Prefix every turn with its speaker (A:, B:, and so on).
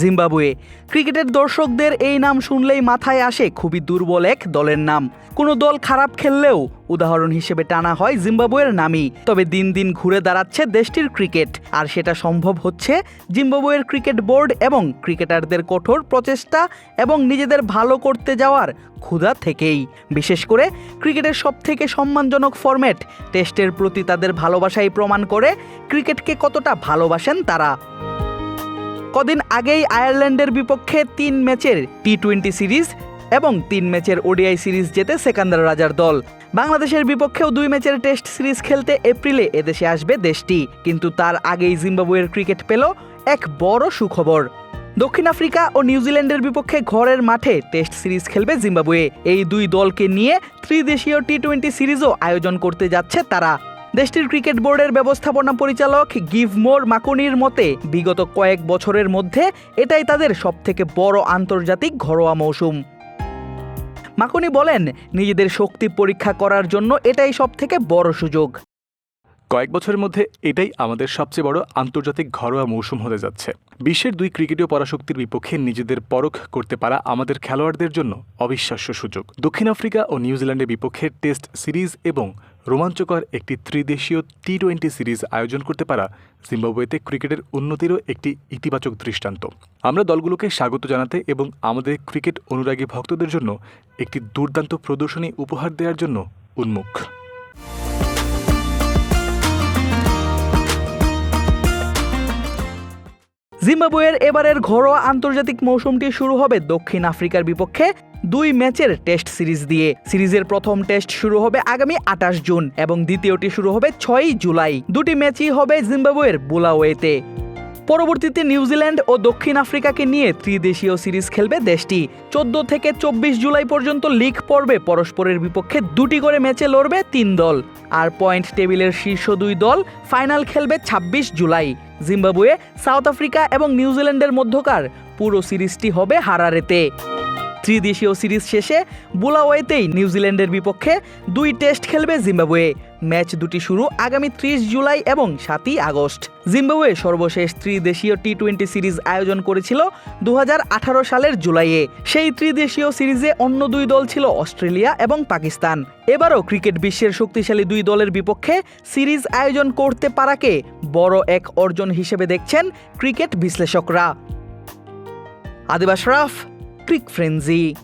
A: Zimbabwe. ক্রিকেটের দর্শকদের এই নাম শুনলেই মাথায় আসে খুবই দুর্বল এক দলের নাম। কোনো দল খারাপ খেললেও উদাহরণ হিসেবে টানা হয় জিম্বাবুয়ের নামই। তবে দিন দিন ঘুরে দাঁড়াচ্ছে দেশটির ক্রিকেট। আর সেটা সম্ভব হচ্ছে জিম্বাবুয়ের ক্রিকেট বোর্ড এবং ক্রিকেটারদের কঠোর প্রচেষ্টা এবং নিজেদের ভালো করতে যাওয়ার ক্ষুধা থেকেই। বিশেষ করে ক্রিকেটের সবথেকে সম্মানজনক ফরম্যাট, টেস্টের প্রতি তাদের ভালোবাসাই প্রমাণ করে ক্রিকেটকে কতটা ভালোবাসেন তারা। কদিন আগেই আয়ারল্যান্ডের বিপক্ষে তিন ম্যাচের টি টোয়েন্টি সিরিজ এবং তিন ম্যাচের ওডিআই সিরিজ জেতে সেকান্দার রাজার দল। বাংলাদেশের বিপক্ষেও দুই ম্যাচের টেস্ট সিরিজ খেলতে এপ্রিলে এদেশে আসবে দেশটি, কিন্তু তার আগেই জিম্বাবুয়ের ক্রিকেট পেল এক বড় সুখবর। দক্ষিণ আফ্রিকা ও নিউজিল্যান্ডের বিপক্ষে ঘরের মাঠে টেস্ট সিরিজ খেলবে জিম্বাবুয়ে। এই দুই দলকে নিয়ে ত্রিদেশীয় টি টোয়েন্টি সিরিজও আয়োজন করতে যাচ্ছে তারা। দেশটির ক্রিকেট বোর্ডের ব্যবস্থাপনা পরিচালক গিভমোর মাকুনির মতে, বিগত কয়েক বছরের মধ্যে এটাই তাদের সবথেকে বড় আন্তর্জাতিক ঘরোয়া মৌসুম। মাকুনি বলেন, নিজেদের শক্তি পরীক্ষা করার জন্য এটাই সবথেকে বড় সুযোগ।
B: কয়েক বছরের মধ্যে এটাই আমাদের সবচেয়ে বড় আন্তর্জাতিক ঘরোয়া মৌসুম হতে যাচ্ছে। বিশ্বের দুই ক্রিকেটীয় পরাশক্তির বিপক্ষে নিজেদের পরখ করতে পারা আমাদের খেলোয়াড়দের জন্য অবিশ্বাস্য সুযোগ। দক্ষিণ আফ্রিকা ও নিউজিল্যান্ডের বিপক্ষে টেস্ট সিরিজ এবং রোমাঞ্চকর একটি ত্রিদেশীয় টি টোয়েন্টি সিরিজ আয়োজন করতে পারা জিম্বাবুয়েতে ক্রিকেটের উন্নতিরও একটি ইতিবাচক দৃষ্টান্ত। আমরা দলগুলোকে স্বাগত জানাতে এবং আমাদের ক্রিকেট অনুরাগী ভক্তদের জন্য একটি দুর্দান্ত প্রদর্শনী উপহার দেওয়ার জন্য উন্মুখ।
A: জিম্বাবুয়ের এবারের ঘরোয়া আন্তর্জাতিক মৌসুমটি শুরু হবে দক্ষিণ আফ্রিকার বিপক্ষে। দুই ম্যাচের টেস্ট সিরিজ দিয়ে। সিরিজের প্রথম টেস্ট শুরু হবে আগামী আঠাশ জুন এবং দ্বিতীয়টি শুরু হবে ছয়ই জুলাই। দুটি ম্যাচই হবে জিম্বাবুয়ের বুলাওয়েতে। পরবর্তীতে নিউজিল্যান্ড ও দক্ষিণ আফ্রিকাকে নিয়ে ত্রিদেশীয় সিরিজ খেলবে দেশটি। চোদ্দ থেকে চব্বিশ জুলাই পর্যন্ত লিগ পর্বে পরস্পরের বিপক্ষে দুটি করে ম্যাচে লড়বে তিন দল। আর পয়েন্ট টেবিলের শীর্ষ দুই দল ফাইনাল খেলবে ছাব্বিশ জুলাই। জিম্বাবুয়ে, সাউথ আফ্রিকা এবং নিউজিল্যান্ডের মধ্যকার পুরো সিরিজটি হবে হারারেতে। ত্রিদেশীয় সিরিজ শেষে বুলাওয়েতেই নিউজিল্যান্ডের বিপক্ষে দুই টেস্ট খেলবে জিম্বাবুয়ে। ম্যাচ দুটি শুরু আগামী ত্রিশ জুলাই এবং সাতই আগস্ট। জিম্বাবুয়ে সর্বশেষ ত্রিদেশীয় টি টোয়েন্টি সিরিজ আয়োজন করেছিল দু হাজার আঠারো সালের জুলাইয়ে। সেই ত্রিদেশীয় সিরিজে অন্য দুই দল ছিল অস্ট্রেলিয়া এবং পাকিস্তান। এবারও ক্রিকেট বিশ্বের শক্তিশালী দুই দলের বিপক্ষে সিরিজ আয়োজন করতে পারাকে বড় এক অর্জন হিসেবে দেখছেন ক্রিকেট বিশ্লেষকরা। আদিবাস রাফ electric frenzy.